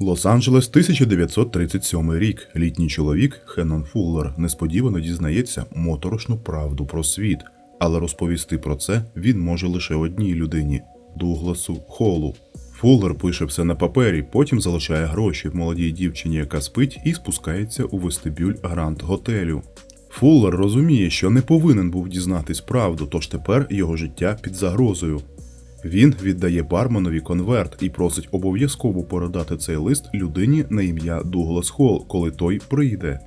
Лос-Анджелес, 1937 рік. Літній чоловік Хеннон Фуллер несподівано дізнається моторошну правду про світ, але розповісти про це він може лише одній людині Дугласу Холу. Фуллер пише все на папері, потім залишає гроші молодій дівчині, яка спить, і спускається у вестибюль Гранд Готелю. Фуллер розуміє, що не повинен був дізнатись правду, тож тепер його життя під загрозою. Він віддає барменові конверт і просить обов'язково передати цей лист людині на ім'я Дуглас Холл, коли той прийде.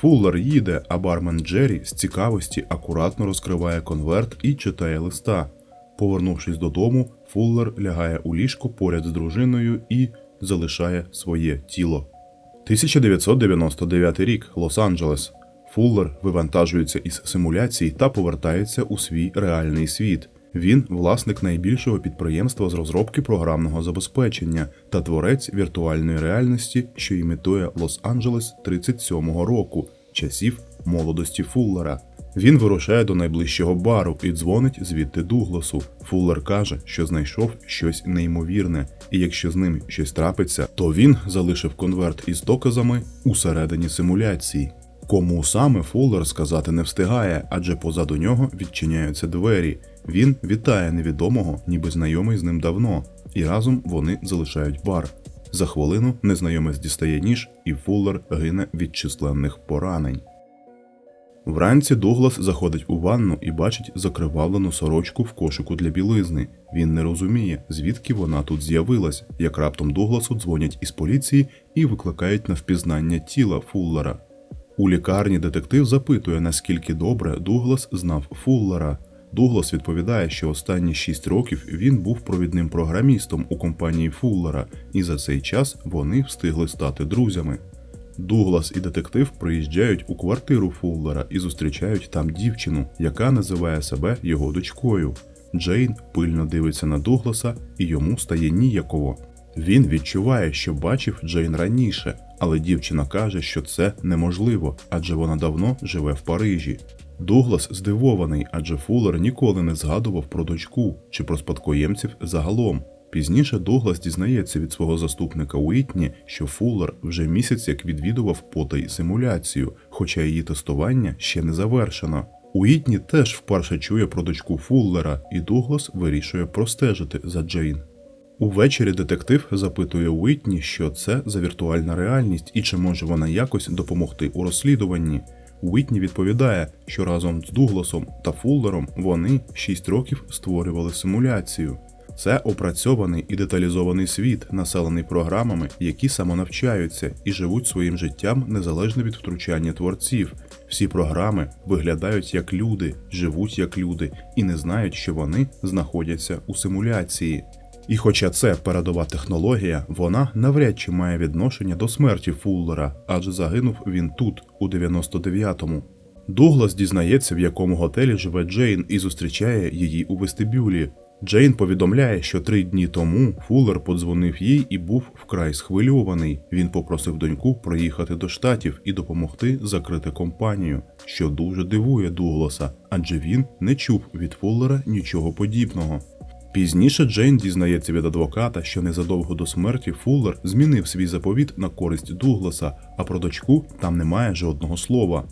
Фуллер їде, а бармен Джері з цікавості акуратно розкриває конверт і читає листа. Повернувшись додому, Фуллер лягає у ліжко поряд з дружиною і залишає своє тіло. 1999 рік, Лос-Анджелес. Фуллер вивантажується із симуляції та повертається у свій реальний світ. Він власник найбільшого підприємства з розробки програмного забезпечення та творець віртуальної реальності, що імітує Лос-Анджелес 37-го року, часів молодості Фуллера. Він вирушає до найближчого бару і дзвонить звідти Дугласу. Фуллер каже, що знайшов щось неймовірне, і якщо з ним щось трапиться, то він залишив конверт із доказами усередині симуляції. Кому саме Фуллер сказати не встигає, адже позаду нього відчиняються двері. Він вітає невідомого, ніби знайомий з ним давно, і разом вони залишають бар. За хвилину незнайомець дістає ніж, і Фуллер гине від численних поранень. Вранці Дуглас заходить у ванну і бачить закривавлену сорочку в кошику для білизни. Він не розуміє, звідки вона тут з'явилась, як раптом Дугласу дзвонять із поліції і викликають на впізнання тіла Фуллера. У лікарні детектив запитує, наскільки добре Дуглас знав Фуллера. Дуглас відповідає, що останні 6 років він був провідним програмістом у компанії Фуллера, і за цей час вони встигли стати друзями. Дуглас і детектив приїжджають у квартиру Фуллера і зустрічають там дівчину, яка називає себе його дочкою. Джейн пильно дивиться на Дугласа і йому стає ніяково. Він відчуває, що бачив Джейн раніше, але дівчина каже, що це неможливо, адже вона давно живе в Парижі. Дуглас здивований, адже Фуллер ніколи не згадував про дочку чи про спадкоємців загалом. Пізніше Дуглас дізнається від свого заступника Уітні, що Фуллер вже місяць як відвідував потай симуляцію, хоча її тестування ще не завершено. Уітні теж вперше чує про дочку Фуллера, і Дуглас вирішує простежити за Джейн. Увечері детектив запитує Уітні, що це за віртуальна реальність і чи може вона якось допомогти у розслідуванні. Уітні відповідає, що разом з Дугласом та Фуллером вони 6 років створювали симуляцію. Це опрацьований і деталізований світ, населений програмами, які самонавчаються і живуть своїм життям незалежно від втручання творців. Всі програми виглядають як люди, живуть як люди і не знають, що вони знаходяться у симуляції. І хоча це передова технологія, вона навряд чи має відношення до смерті Фуллера, адже загинув він тут, у 99-му. Дуглас дізнається, в якому готелі живе Джейн, і зустрічає її у вестибюлі. Джейн повідомляє, що три дні тому Фуллер подзвонив їй і був вкрай схвильований. Він попросив доньку проїхати до штатів і допомогти закрити компанію, що дуже дивує Дугласа, адже він не чув від Фуллера нічого подібного. Пізніше Джейн дізнається від адвоката, що незадовго до смерті Фуллер змінив свій заповіт на користь Дугласа, а про дочку там немає жодного слова.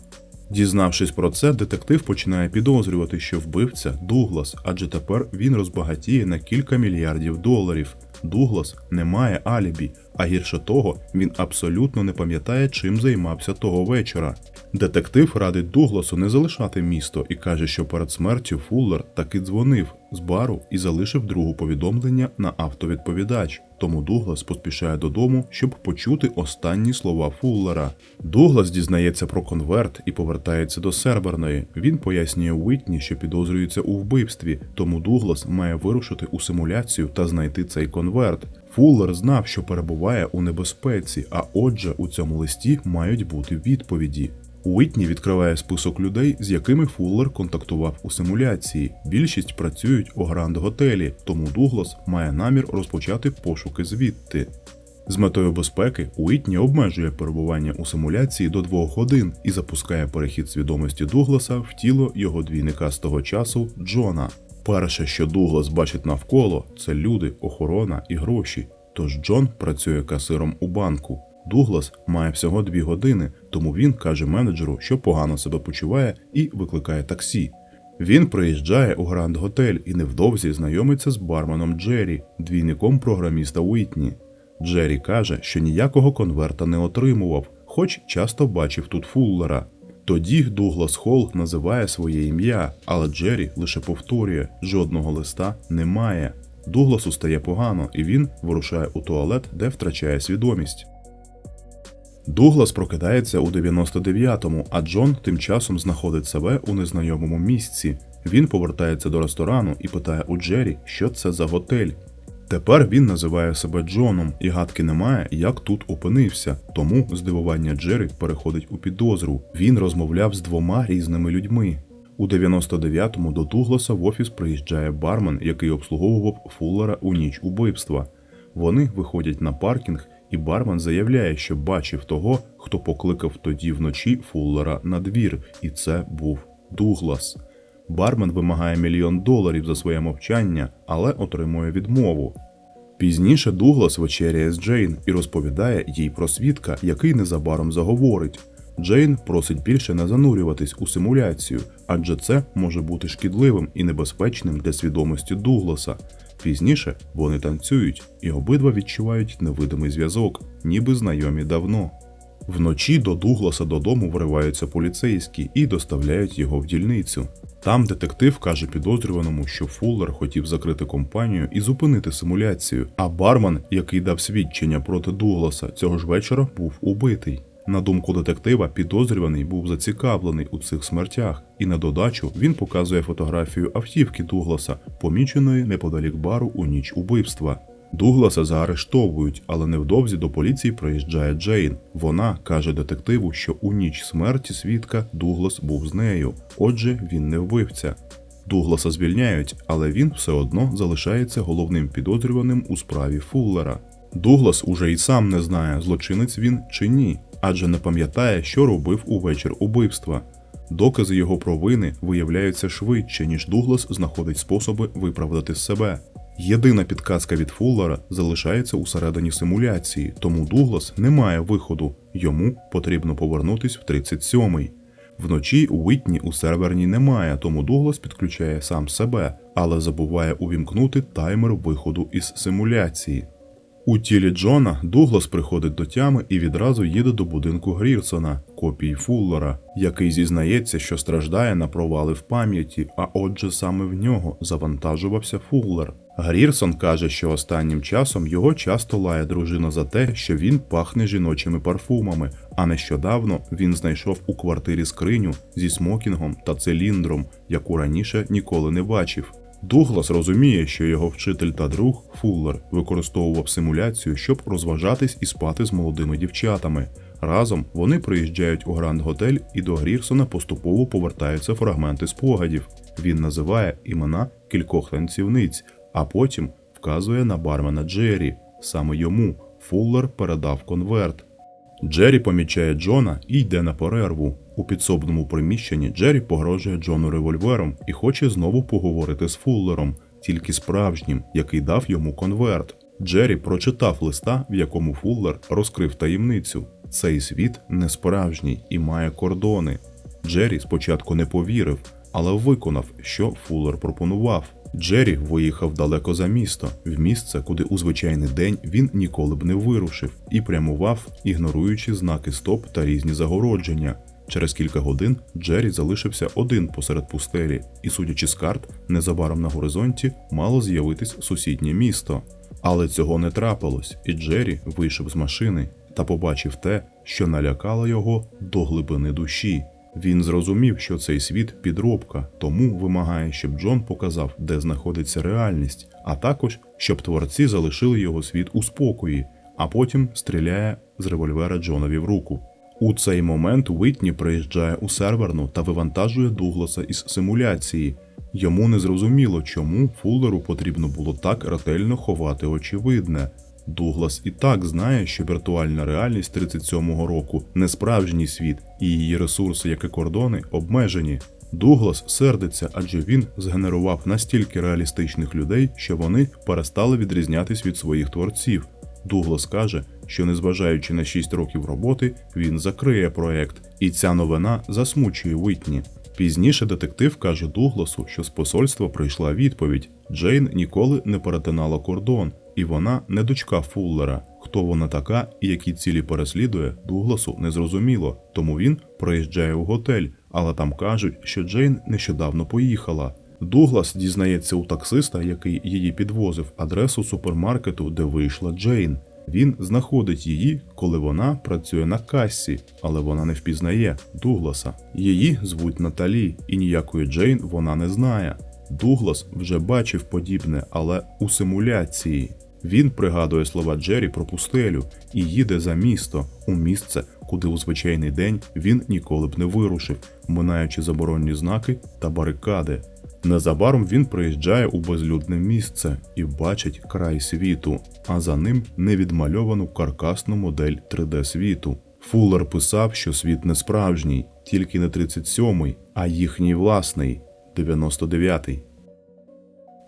Дізнавшись про це, детектив починає підозрювати, що вбивця Дуглас, адже тепер він розбагатіє на кілька мільярдів доларів. Дуглас не має алібі, а гірше того, він абсолютно не пам'ятає, чим займався того вечора. Детектив радить Дугласу не залишати місто і каже, що перед смертю Фуллер таки дзвонив з бару і залишив другу повідомлення на автовідповідач. Тому Дуглас поспішає додому, щоб почути останні слова Фуллера. Дуглас дізнається про конверт і повертається до серверної. Він пояснює Уітні, що підозрюється у вбивстві, тому Дуглас має вирушити у симуляцію та знайти цей конверт. Фуллер знав, що перебуває у небезпеці, а отже, у цьому листі мають бути відповіді. Уітні відкриває список людей, з якими Фуллер контактував у симуляції. Більшість працюють у Гранд Готелі, тому Дуглас має намір розпочати пошуки звідти. З метою безпеки Уітні обмежує перебування у симуляції до двох годин і запускає перехід свідомості Дугласа в тіло його двійника з того часу Джона. Перше, що Дуглас бачить навколо, це люди, охорона і гроші. тож Джон працює касиром у банку. Дуглас має всього дві години, тому він каже менеджеру, що погано себе почуває, і викликає таксі. Він приїжджає у Гранд Готель і невдовзі знайомиться з барменом Джері, двійником програміста Уітні. Джері каже, що ніякого конверта не отримував, хоч часто бачив тут Фуллера. Тоді Дуглас Холл називає своє ім'я, але Джері лише повторює: жодного листа немає. Дугласу стає погано, і він вирушає у туалет, де втрачає свідомість. Дуглас прокидається у 99-му, а Джон тим часом знаходить себе у незнайомому місці. Він повертається до ресторану і питає у Джері, що це за готель. Тепер він називає себе Джоном, і гадки немає, як тут опинився. Тому здивування Джері переходить у підозру. Він розмовляв з двома різними людьми. У 99-му до Дугласа в офіс приїжджає бармен, який обслуговував Фуллера у ніч убивства. Вони виходять на паркінг, і бармен заявляє, що бачив того, хто покликав тоді вночі Фуллера на двір, і це був Дуглас. Бармен вимагає мільйон доларів за своє мовчання, але отримує відмову. Пізніше Дуглас вечеряє з Джейн і розповідає їй про свідка, який незабаром заговорить. Джейн просить більше не занурюватись у симуляцію, адже це може бути шкідливим і небезпечним для свідомості Дугласа. Пізніше вони танцюють і обидва відчувають невидимий зв'язок, ніби знайомі давно. Вночі до Дугласа додому вриваються поліцейські і доставляють його в дільницю. Там детектив каже підозрюваному, що Фуллер хотів закрити компанію і зупинити симуляцію, а бармен, який дав свідчення проти Дугласа, цього ж вечора був убитий. На думку детектива, підозрюваний був зацікавлений у цих смертях, і на додачу він показує фотографію автівки Дугласа, поміченої неподалік бару у ніч убивства. Дугласа заарештовують, але невдовзі до поліції приїжджає Джейн. Вона каже детективу, що у ніч смерті свідка Дуглас був з нею, отже, він не вбивця. Дугласа звільняють, але він все одно залишається головним підозрюваним у справі Фуллера. Дуглас уже й сам не знає, злочинець він чи ні, адже не пам'ятає, що робив у вечір убивства. Докази його провини виявляються швидше, ніж Дуглас знаходить способи виправдати себе. Єдина підказка від Фуллера залишається усередині симуляції, тому Дуглас не має виходу, йому потрібно повернутись в 37-й. Вночі Уітні у серверній немає, тому Дуглас підключає сам себе, але забуває увімкнути таймер виходу із симуляції. У тілі Джона Дуглас приходить до тями і відразу їде до будинку Грірсона, копії Фуллера, який зізнається, що страждає на провали в пам'яті, а отже саме в нього завантажувався Фуллер. Грірсон каже, що останнім часом його часто лає дружина за те, що він пахне жіночими парфумами, а нещодавно він знайшов у квартирі скриню зі смокінгом та циліндром, яку раніше ніколи не бачив. Дуглас розуміє, що його вчитель та друг Фуллер використовував симуляцію, щоб розважатись і спати з молодими дівчатами. Разом вони приїжджають у Гранд Готель і до Грірсона поступово повертаються фрагменти спогадів. Він називає імена кількох танцівниць, а потім вказує на бармена Джері. Саме йому Фуллер передав конверт. Джері помічає Джона і йде на перерву. У підсобному приміщенні Джері погрожує Джону револьвером і хоче знову поговорити з Фуллером, тільки справжнім, який дав йому конверт. Джері прочитав листа, в якому Фуллер розкрив таємницю. Цей світ не справжній і має кордони. Джері спочатку не повірив, але виконав, що Фуллер пропонував. Джері виїхав далеко за місто, в місце, куди у звичайний день він ніколи б не вирушив, і прямував, ігноруючи знаки стоп та різні загородження. Через кілька годин Джері залишився один посеред пустелі, і, судячи з карт, незабаром на горизонті мало з'явитись сусіднє місто. Але цього не трапилось, і Джері вийшов з машини та побачив те, що налякало його до глибини душі. Він зрозумів, що цей світ підробка, тому вимагає, щоб Джон показав, де знаходиться реальність, а також щоб творці залишили його світ у спокої, а потім стріляє з револьвера Джонові в руку. У цей момент Уітні приїжджає у серверну та вивантажує Дугласа із симуляції. Йому не зрозуміло, чому Фуллеру потрібно було так ретельно ховати очевидне. Дуглас і так знає, що віртуальна реальність 37-го року не справжній світ, і її ресурси, як і кордони, обмежені. Дуглас сердиться, адже він згенерував настільки реалістичних людей, що вони перестали відрізнятись від своїх творців. Дуглас каже, що незважаючи на 6 років роботи, він закриє проект, і ця новина засмучує Витні. Пізніше детектив каже Дугласу, що з посольства прийшла відповідь: Джейн ніколи не перетинала кордон, і вона не дочка Фуллера. Хто вона така і які цілі переслідує, Дугласу не зрозуміло, тому він приїжджає у готель, але там кажуть, що Джейн нещодавно поїхала. Дуглас дізнається у таксиста, який її підвозив, адресу супермаркету, де вийшла Джейн. Він знаходить її, коли вона працює на касі, але вона не впізнає Дугласа. Її звуть Наталі, і ніякої Джейн вона не знає. Дуглас вже бачив подібне, але у симуляції. Він пригадує слова Джері про пустелю і їде за місто у місце, куди у звичайний день він ніколи б не вирушив, минаючи заборонні знаки та барикади. Незабаром він приїжджає у безлюдне місце і бачить край світу, а за ним невідмальовану каркасну модель 3D світу. Фуллер писав, що світ не справжній, тільки не 37-й, а їхній власний 99-й.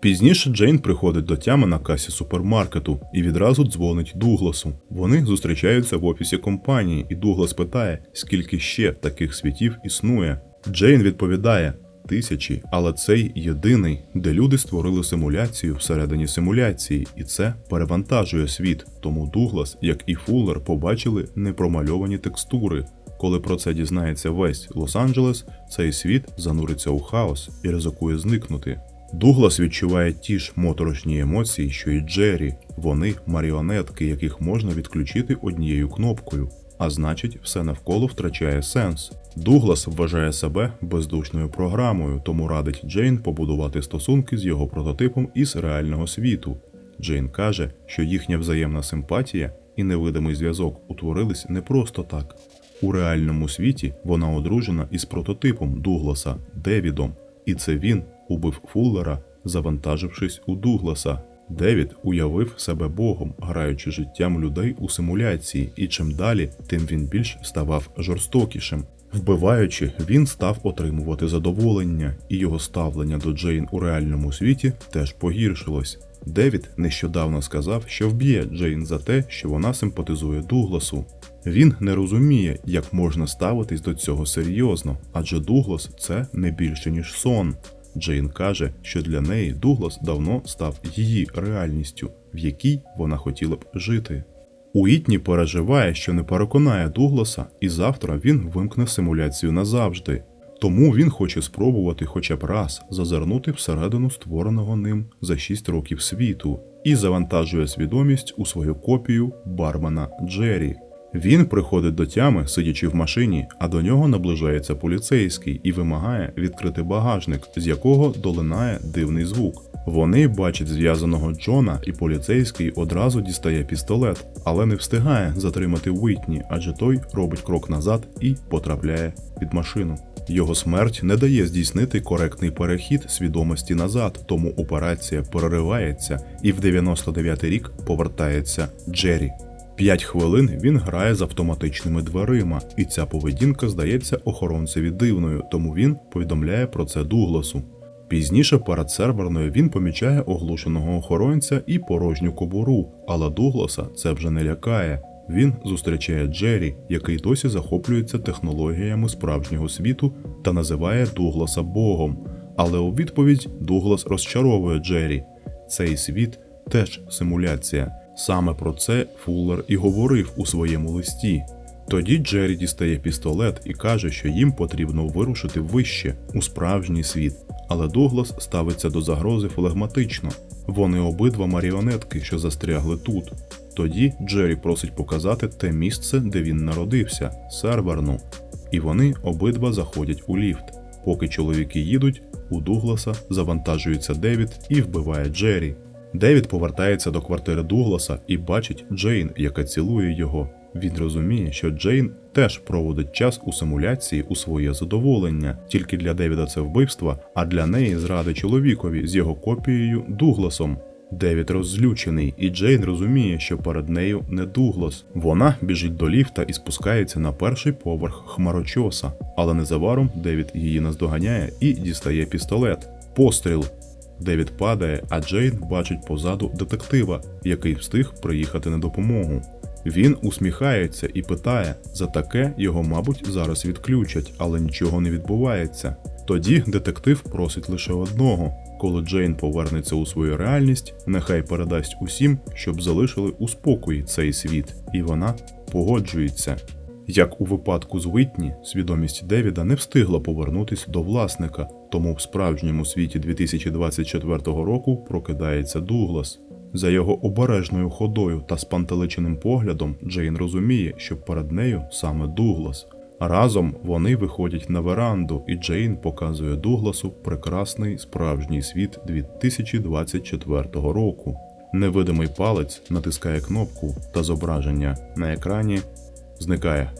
Пізніше Джейн приходить до тями на касі супермаркету і відразу дзвонить Дугласу. Вони зустрічаються в офісі компанії, і Дуглас питає, скільки ще таких світів існує. Джейн відповідає тисячі, але цей єдиний, де люди створили симуляцію всередині симуляції, і це перевантажує світ. Тому Дуглас, як і Фуллер, побачили непромальовані текстури. Коли про це дізнається весь Лос-Анджелес, цей світ зануриться у хаос і ризикує зникнути. Дуглас відчуває ті ж моторошні емоції, що й Джері. Вони маріонетки, яких можна відключити однією кнопкою, а значить, все навколо втрачає сенс. Дуглас вважає себе бездушною програмою, тому радить Джейн побудувати стосунки з його прототипом із реального світу. Джейн каже, що їхня взаємна симпатія і невидимий зв'язок утворились не просто так. У реальному світі вона одружена із прототипом Дугласа Девідом, і це він убив Фуллера, завантажившись у Дугласа. Девід уявив себе Богом, граючи життям людей у симуляції, і чим далі, тим він більш ставав жорстокішим. Вбиваючи, він став отримувати задоволення, і його ставлення до Джейн у реальному світі теж погіршилось. Девід нещодавно сказав, що вб'є Джейн за те, що вона симпатизує Дугласу. Він не розуміє, як можна ставитись до цього серйозно, адже Дуглас це не більше ніж сон. Джейн каже, що для неї Дуглас давно став її реальністю, в якій вона хотіла б жити. Уітні переживає, що не переконає Дугласа, і завтра він вимкне симуляцію назавжди. Тому він хоче спробувати хоча б раз зазирнути всередину створеного ним за 6 років світу і завантажує свідомість у свою копію бармена Джері. Він приходить до тями, сидячи в машині, а до нього наближається поліцейський і вимагає відкрити багажник, з якого долинає дивний звук. Вони бачать зв'язаного Джона, і поліцейський одразу дістає пістолет, але не встигає затримати Уітні, адже той робить крок назад і потрапляє під машину. Його смерть не дає здійснити коректний перехід свідомості назад, тому операція переривається, і в 99-й рік повертається Джері. П'ять хвилин він грає з автоматичними дверима, і ця поведінка здається охоронцеві дивною, тому він повідомляє про це Дугласу. Пізніше перед серверною він помічає оглушеного охоронця і порожню кобуру, але Дугласа це вже не лякає. Він зустрічає Джері, який досі захоплюється технологіями справжнього світу та називає Дугласа Богом. Але у відповідь Дуглас розчаровує Джері. Цей світ теж симуляція. Саме про це Фуллер і говорив у своєму листі. Тоді Джері дістає пістолет і каже, що їм потрібно вирушити вище у справжній світ. Але Дуглас ставиться до загрози флегматично. Вони обидва маріонетки, що застрягли тут. Тоді Джері просить показати те місце, де він народився серверну. І вони обидва заходять у ліфт. Поки чоловіки їдуть, у Дугласа завантажується Девід і вбиває Джері. Девід повертається до квартири Дугласа і бачить Джейн, яка цілує його. Він розуміє, що Джейн теж проводить час у симуляції у своє задоволення. Тільки для Девіда це вбивство, а для неї зради чоловікові з його копією Дугласом. Девід роззлючений, і Джейн розуміє, що перед нею не Дуглас. Вона біжить до ліфта і спускається на перший поверх хмарочоса, але незабаром Девід її наздоганяє і дістає пістолет. Постріл. Девід падає, а Джейн бачить позаду детектива, який встиг приїхати на допомогу. Він усміхається і питає: за таке його, мабуть, зараз відключать, але нічого не відбувається. Тоді детектив просить лише одного: коли Джейн повернеться у свою реальність, нехай передасть усім, щоб залишили у спокої цей світ, і вона погоджується. Як у випадку з Витні, свідомість Девіда не встигла повернутися до власника, тому в справжньому світі 2024 року прокидається Дуглас. За його обережною ходою та спантеличеним поглядом Джейн розуміє, що перед нею саме Дуглас. Разом вони виходять на веранду, і Джейн показує Дугласу прекрасний справжній світ 2024 року. Невидимий палець натискає кнопку, та зображення на екрані зникає.